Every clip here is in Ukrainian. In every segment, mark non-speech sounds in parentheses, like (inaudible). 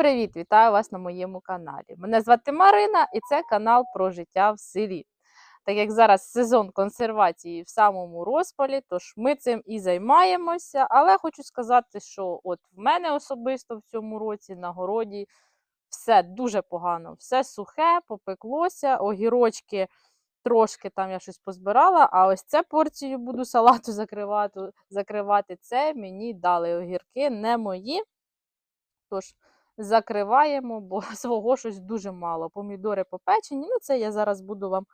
привіт! Вітаю вас на моєму каналі. Мене звати Марина і це канал про життя в селі. Так як зараз сезон консервації в самому розпалі, тож ми цим і займаємося. Але хочу сказати, що от в мене особисто в цьому році на городі все дуже погано, все сухе, попеклося, огірочки. Трошки там я щось позбирала, а ось це порцію буду салату закривати. закривати. Це мені дали огірки, не мої. Тож закриваємо, бо (laughs) свого щось дуже мало. Помідори попечені. Ну, це я зараз буду вам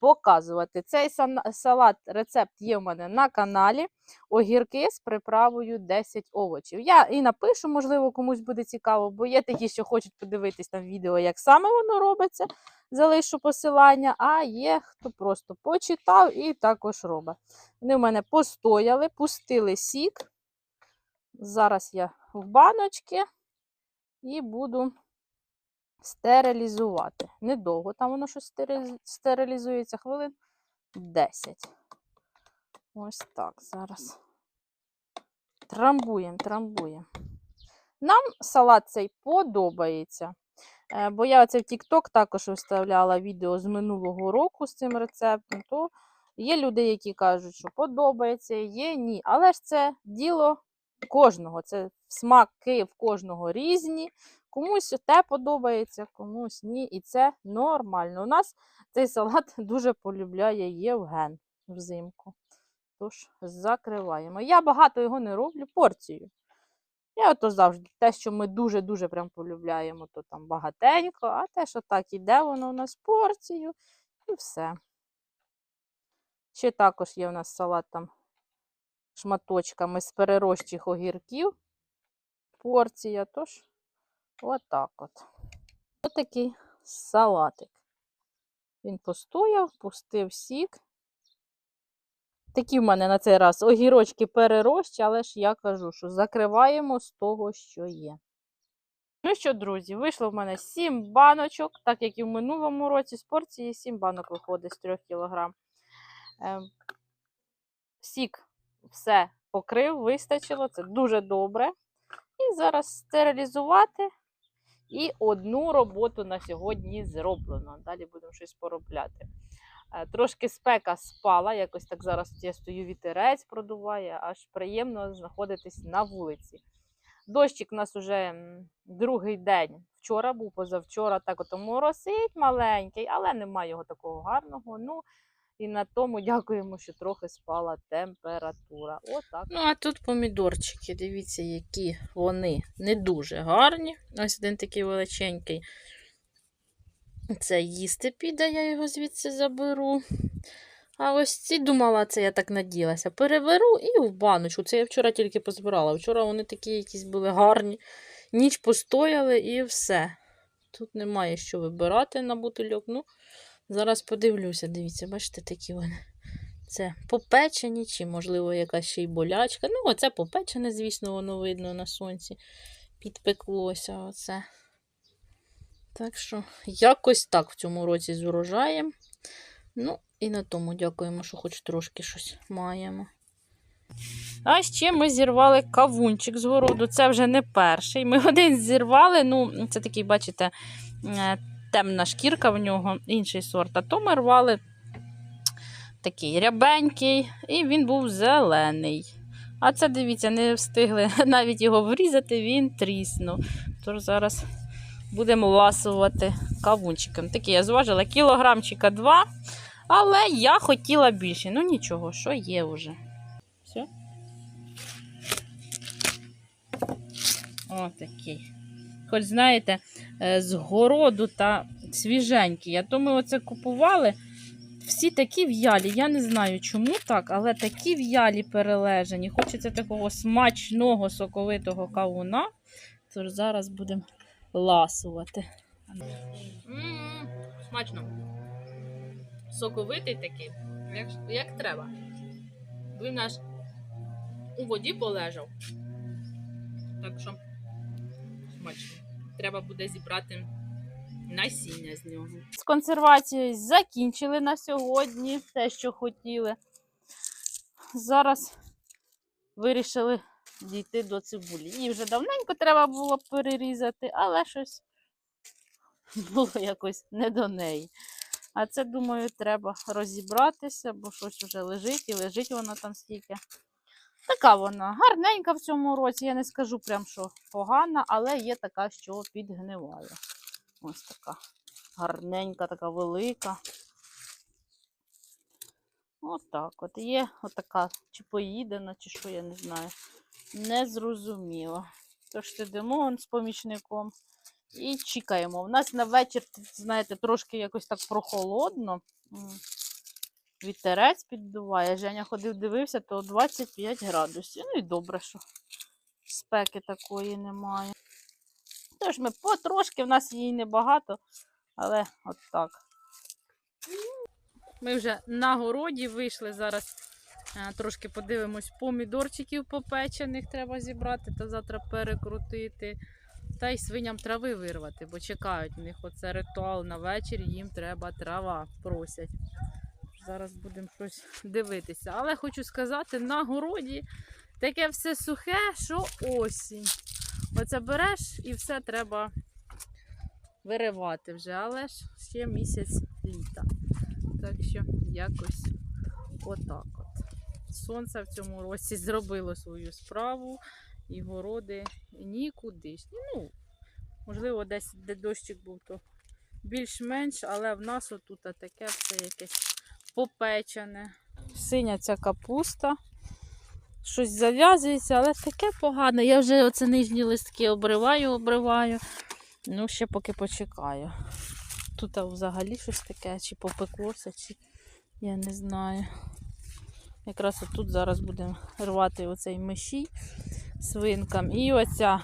показувати. Цей салат, рецепт є в мене на каналі. Огірки з приправою 10 овочів. Я і напишу, можливо, комусь буде цікаво, бо є такі, що хочуть подивитись там відео, як саме воно робиться. Залишу посилання, а є хто просто почитав і також робить. Вони в мене постояли, пустили сік. Зараз я в баночки і буду стерилізувати. Недовго там воно щось стерилізується, хвилин 10. Ось так зараз. Трамбуємо, трамбуємо. Нам салат цей подобається. Е, Бо я оце в TikTok також виставляла відео з минулого року з цим рецептом, то є люди, які кажуть, що подобається, є ні. Але ж це діло кожного. Це смаки в кожного різні. Комусь те подобається, комусь ні. І це нормально. У нас цей салат (laughs) дуже полюбляє Євген взимку. Тож закриваємо. Я багато його не роблю порцію. Я ото завжди те, що ми дуже-дуже прям полюбляємо, то там багатенько, а те, що так іде, воно у нас порцію і все. Ще також є у нас салат там шматочками з перерощих огірків. Порція, тож отак от. Ось такий салатик. Він постояв, пустив сік. Такі в мене на цей раз огірочки перерощі, але ж я кажу, що закриваємо з того, що є. Ну що, друзі, вийшло в мене 7 баночок, так як і в минулому році з порції 7 банок виходить з 3 кг. Сік все покрив, вистачило, це дуже добре. І зараз стерилізувати. І одну роботу на сьогодні зроблено. Далі будемо щось поробляти. Е, Трошки спека спала, якось так зараз я стою, вітерець продуває, аж приємно знаходитись на вулиці. Дощик у нас уже другий день. Вчора був, позавчора, так от моросить маленький, але немає його такого гарного. Ну, і на тому дякуємо, що трохи спала температура. Отак. Ну, а тут помідорчики, дивіться, які вони не дуже гарні. Ось один такий величенький. Це їсти піде, я його звідси заберу. А ось ці думала, це я так наділася. Переберу і в баночку. Це я вчора тільки позбирала. Вчора вони такі якісь були гарні. Ніч постояли і все. Тут немає що вибирати на бутильок. Ну, зараз подивлюся, дивіться, бачите, такі вони. Це попечені, чи, можливо, якась ще й болячка. Ну, оце попечене, звісно, воно видно на сонці. Підпеклося оце. Так що, якось так в цьому році з урожаєм. Ну, і на тому дякуємо, що хоч трошки щось маємо. А ще ми зірвали кавунчик з городу. Це вже не перший. Ми (laughs) один зірвали. Ну, це такий, бачите, е, темна шкірка в нього, інший сорт. А то ми рвали такий рябенький, і він був зелений. А це, дивіться, не встигли (laughs) навіть його врізати, він тріснув. Тож зараз будемо ласувати кавунчиком. Такий я зважила кілограмчика два. Але я хотіла більше. Ну нічого, що є вже. Все. Отакий. Хоч, знаєте, е, з городу та свіженький. А то ми оце купували. Всі такі в'ялі. Я не знаю, чому так, але такі в'ялі перележені. Хочеться такого смачного соковитого кавуна. Тож зараз будемо ласувати. М, Смачно. Соковитий такий, як, як треба. Він аж у воді полежав. Так що смачно. Треба буде зібрати насіння з нього. З консервацією закінчили на сьогодні те, що хотіли. Зараз вирішили дійти до цибулі. Її вже давненько треба було перерізати, але щось було якось не до неї. А це, думаю, треба розібратися, бо щось вже лежить і лежить вона там стільки. Така вона гарненька в цьому році. Я не скажу прям, що погана, але є така, що підгниває. Ось така гарненька, така велика. Отак от. Є отака, чи поїдена, чи що, я не знаю. Не зрозуміло. Тож сидимо з помічником і чекаємо. У нас на вечір, знаєте, трошки якось так прохолодно. Вітерець піддуває. Женя ходив, дивився, то 25 градусів. Ну і добре, що спеки такої немає. Тож ми потрошки, в нас її небагато, але от так. Ми вже на городі вийшли зараз. е, Трошки подивимось помідорчиків попечених треба зібрати та завтра перекрутити. Та й свиням трави вирвати, бо чекають в них оце ритуал на вечір, їм треба трава, просять. Зараз будемо щось дивитися. Але хочу сказати, на городі таке все сухе, що осінь. Оце береш і все треба виривати вже, але ж ще місяць літа. Так що якось отак от. Сонце в цьому році зробило свою справу, і городи нікудишні. Ну, можливо, десь де дощик був, то більш-менш, але в нас отут таке все якесь попечене. Синя ця капуста. Щось зав'язується, але таке погане. Я вже оце нижні листки обриваю, обриваю. Ну, ще поки почекаю. Тут взагалі щось таке, чи попеклося, чи я не знаю. Якраз отут зараз будемо рвати оцей мешій свинкам. І оця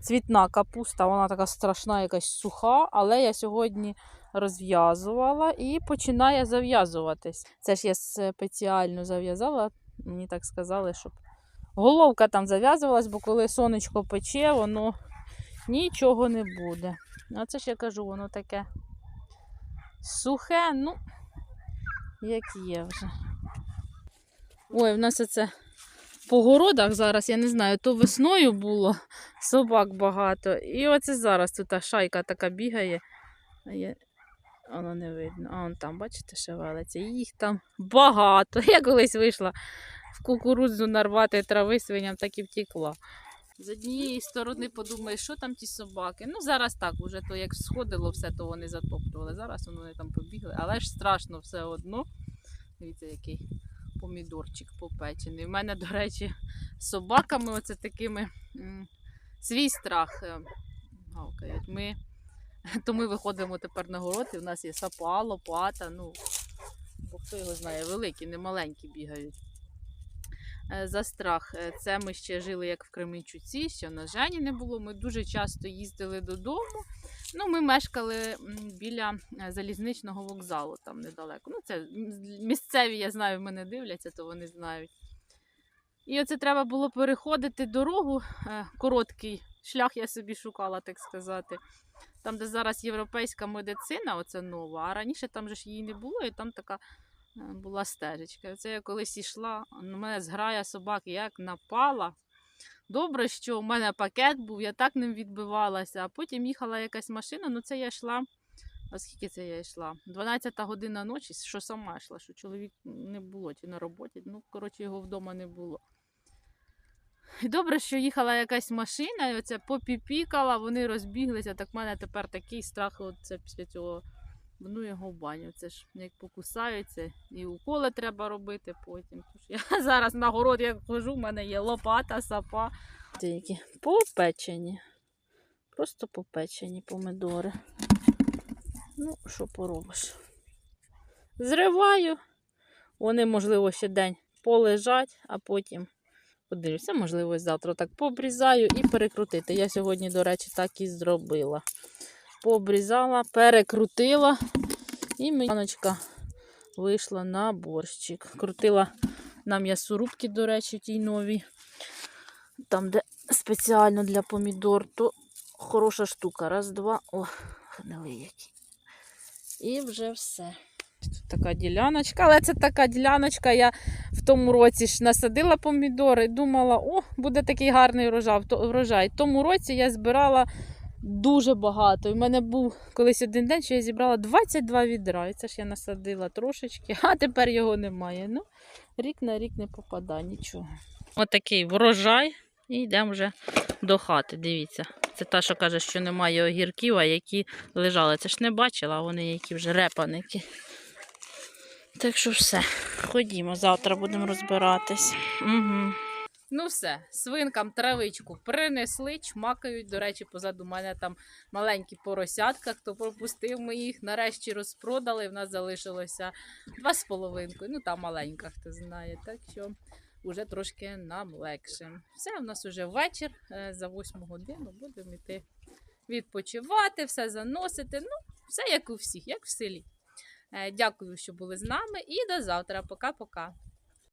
цвітна капуста, вона така страшна, якась суха, але я сьогодні розв'язувала і починає зав'язуватись. Це ж я спеціально зав'язала, мені так сказали, щоб головка там зав'язувалась, бо коли сонечко пече, воно нічого не буде. А це ж я кажу, воно таке сухе, ну, як є вже. Ой, в нас оце по городах зараз, я не знаю, то весною було собак багато. І оце зараз тут шайка така бігає. Воно не видно. А вон там, бачите, шевелиться. Їх там багато. (laughs) Я колись вийшла в кукурудзу нарвати трави свиням, так і втікла. З однієї сторони подумаєш, що там ті собаки. Ну, зараз так, уже то як сходило все, то вони затоптували. Зараз вони там побігли, але ж страшно все одно. Дивіться, який помідорчик попечений. У мене, до речі, з собаками, оце такими свій страх е, гавкають. Ми, (laughs) то ми виходимо тепер на город, і в нас є сапа, лопата. Ну, бо хто його знає, великі, не маленькі бігають. Е, За страх. Е, Це ми ще жили як в Кременчуці, ще на Жені не було. Ми дуже часто їздили додому. Ну, ми мешкали біля е, залізничного вокзалу, там недалеко. Ну, це місцеві, я знаю, мене дивляться, то вони знають. І оце треба було переходити дорогу, короткий шлях я собі шукала, так сказати. Там, де зараз європейська медицина, оце нова, а раніше там же ж її не було, і там така е, була стежечка. Оце я колись йшла, на мене зграя собак як напала. Добре, що в мене пакет був, я так ним відбивалася, а потім їхала якась машина, ну це я йшла. А скільки це я йшла? 12 година ночі, що сама йшла, що чоловік не було чи на роботі. Ну, коротше, його вдома не було. Добре, що їхала якась машина, і оце попіпікала, вони розбіглися. Так в мене тепер такий страх, оце після цього ну його в баню. Це ж як покусаються, і уколи треба робити потім. Тож я (laughs) зараз на город як хожу, в мене є лопата, сапа. Це попечені. Просто попечені помидори. Ну, що поробиш? Зриваю. Вони, можливо, ще день полежать, а потім подивлюся, можливо, завтра так пообрізаю і перекрутити. Я сьогодні, до речі, так і зробила. Пообрізала, перекрутила, і мяночка вийшла на борщик. Крутила на м'ясорубки, до речі, тій новій. Там, де спеціально для помідор, то хороша штука. Раз, два. О, гнили які. І вже все. Тут така діляночка, але це така діляночка. Я в тому році ж насадила помідори, думала, о, буде такий гарний врожай. В тому році я збирала дуже багато. У мене був колись один день, що я зібрала 22 відра. І це ж я насадила трошечки, а тепер його немає. Ну, рік на рік не попадає нічого. Отакий врожай. І йдемо вже до хати. Дивіться. Це та, що каже, що немає огірків, а які лежали. Це ж не бачила, а вони які вже репаники. Так що все, ходімо, завтра будемо розбиратись. Угу. Ну все, свинкам травичку принесли, чмакають. До речі, позаду мене там маленькі поросятка. Хто пропустив, ми їх нарешті розпродали. В нас залишилося два з половинкою. Ну, там маленька, хто знає. Так що вже трошки нам легше. Все, у нас вже вечір е, за 8 годину. Будемо йти відпочивати, все заносити. Ну, все як у всіх, як в селі. Е, Дякую, що були з нами, і до завтра. Пока-пока.